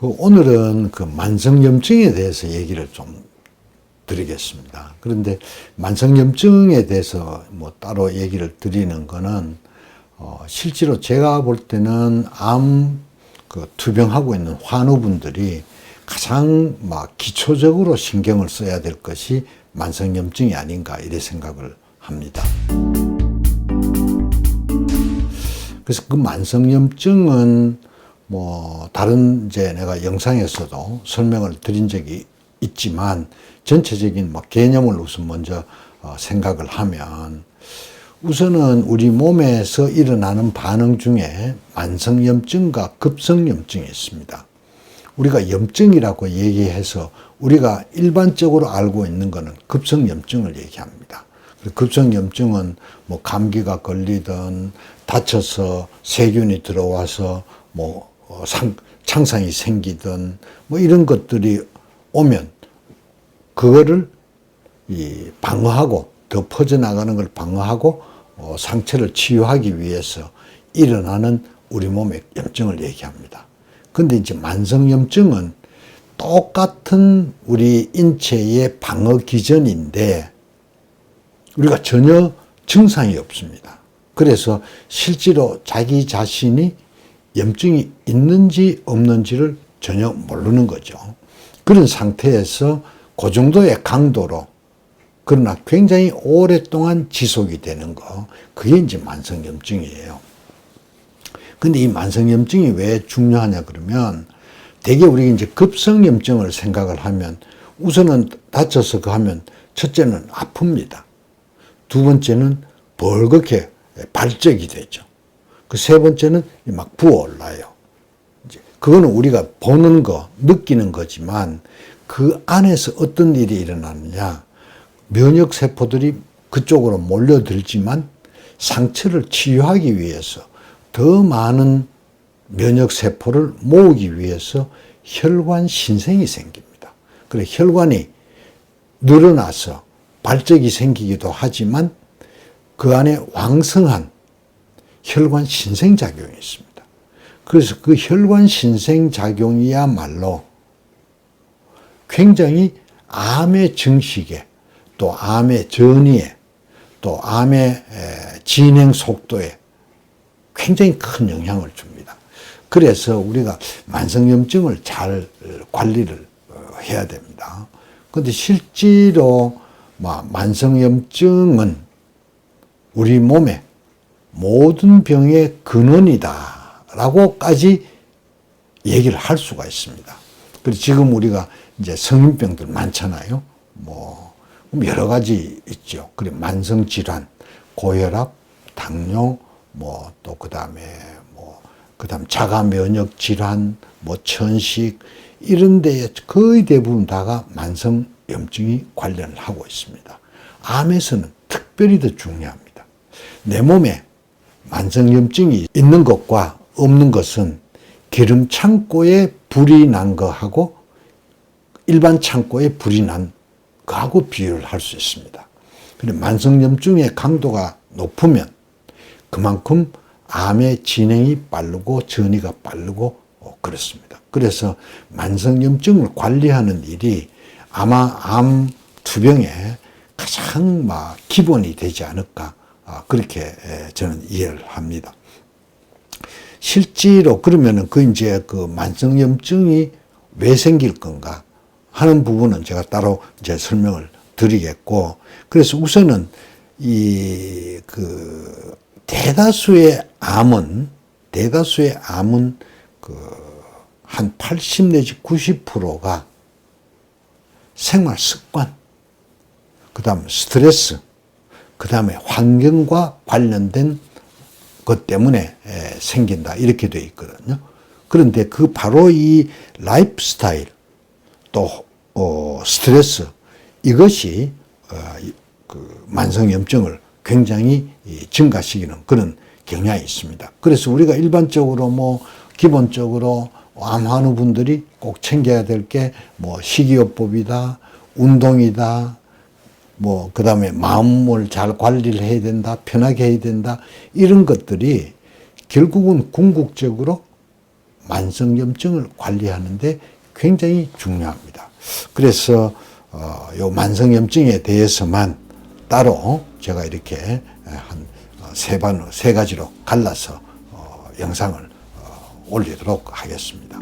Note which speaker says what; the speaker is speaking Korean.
Speaker 1: 그 오늘은 그 만성염증에 대해서 얘기를 좀 드리겠습니다. 그런데 만성염증에 대해서 뭐 따로 얘기를 드리는 거는 어, 실제로 제가 볼 때는 암 그 투병하고 있는 환우분들이 가장 막 기초적으로 신경을 써야 될 것이 만성염증이 아닌가 이래 생각을 합니다. 그래서 그 만성염증은 뭐 다른 이제 내가 영상에서도 설명을 드린 적이 있지만 전체적인 뭐 개념을 우선 먼저 어, 생각을 하면 우선은 우리 몸에서 일어나는 반응 중에 만성염증과 급성염증이 있습니다. 우리가 염증이라고 얘기해서 우리가 일반적으로 알고 있는 것은 급성염증을 얘기합니다. 급성염증은 뭐 감기가 걸리든 다쳐서 세균이 들어와서 뭐 어, 상, 창상이 생기든 뭐 이런 것들이 오면 그거를 이 방어하고 더 퍼져나가는 걸 방어하고 어, 상처를 치유하기 위해서 일어나는 우리 몸의 염증을 얘기합니다. 근데 이제 만성염증은 똑같은 우리 인체의 방어 기전인데 우리가 전혀 증상이 없습니다. 그래서 실제로 자기 자신이 염증이 있는지 없는지를 전혀 모르는 거죠. 그런 상태에서 그 정도의 강도로 그러나 굉장히 오랫동안 지속이 되는 거, 그게 이제 만성염증이에요. 근데 이 만성염증이 왜 중요하냐 그러면 대개 우리 이제 급성염증을 생각을 하면 우선은 다쳐서 그 하면 첫째는 아픕니다. 두 번째는 벌겋게 발적이 되죠. 그 세 번째는 막 부어올라요. 그거는 우리가 보는 거, 느끼는 거지만 그 안에서 어떤 일이 일어나느냐. 면역 세포들이 그쪽으로 몰려들지만 상처를 치유하기 위해서 더 많은 면역 세포를 모으기 위해서 혈관 신생이 생깁니다. 그래 혈관이 늘어나서 발적이 생기기도 하지만 그 안에 왕성한 혈관 신생 작용이 있습니다. 그래서 그 혈관 신생 작용이야말로 굉장히 암의 증식에 또 암의 전이에 또 암의 진행 속도에 굉장히 큰 영향을 줍니다. 그래서 우리가 만성염증을 잘 관리를 어, 해야 됩니다. 그런데 실제로 만성염증은 우리 몸의 모든 병의 근원이다 라고까지 얘기를 할 수가 있습니다. 그리고 지금 우리가 이제 성인병들 많잖아요. 뭐 여러 가지 있죠. 그리고 만성 질환, 고혈압, 당뇨, 뭐 또 그 다음에 뭐 그 다음 자가 면역 질환, 뭐 천식 이런 데에 거의 대부분 다가 만성 염증이 관련을 하고 있습니다. 암에서는 특별히 더 중요합니다. 내 몸에 만성 염증이 있는 것과 없는 것은 기름 창고에 불이 난 거하고 일반 창고에 불이 난 그하고 비교를 할 수 있습니다. 근데 만성염증의 강도가 높으면 그만큼 암의 진행이 빠르고 전이가 빠르고 어, 그렇습니다. 그래서 만성염증을 관리하는 일이 아마 암 투병의 가장 막 기본이 되지 않을까 아, 그렇게 저는 이해를 합니다. 실제로 그러면은 그 이제 그 만성염증이 왜 생길 건가? 하는 부분은 제가 따로 이제 설명을 드리겠고, 그래서 우선은 이, 그, 대다수의 암은, 대다수의 암은 그, 한 80 내지 90%가 생활 습관, 그 다음 스트레스, 그 다음에 환경과 관련된 것 때문에 생긴다. 이렇게 돼 있거든요. 그런데 그 바로 이 라이프 스타일, 또 어, 스트레스 이것이 어, 그 만성염증을 굉장히 증가시키는 그런 경향이 있습니다. 그래서 우리가 일반적으로 뭐 기본적으로 암환우 분들이 꼭 챙겨야 될 게 뭐 식이요법이다, 운동이다, 뭐 그 다음에 마음을 잘 관리를 해야 된다, 편하게 해야 된다 이런 것들이 결국은 궁극적으로 만성염증을 관리하는데 굉장히 중요합니다. 그래서 어, 요 만성염증에 대해서만 따로 제가 이렇게 한 세 반, 세 가지로 갈라서 어, 영상을 어, 올리도록 하겠습니다.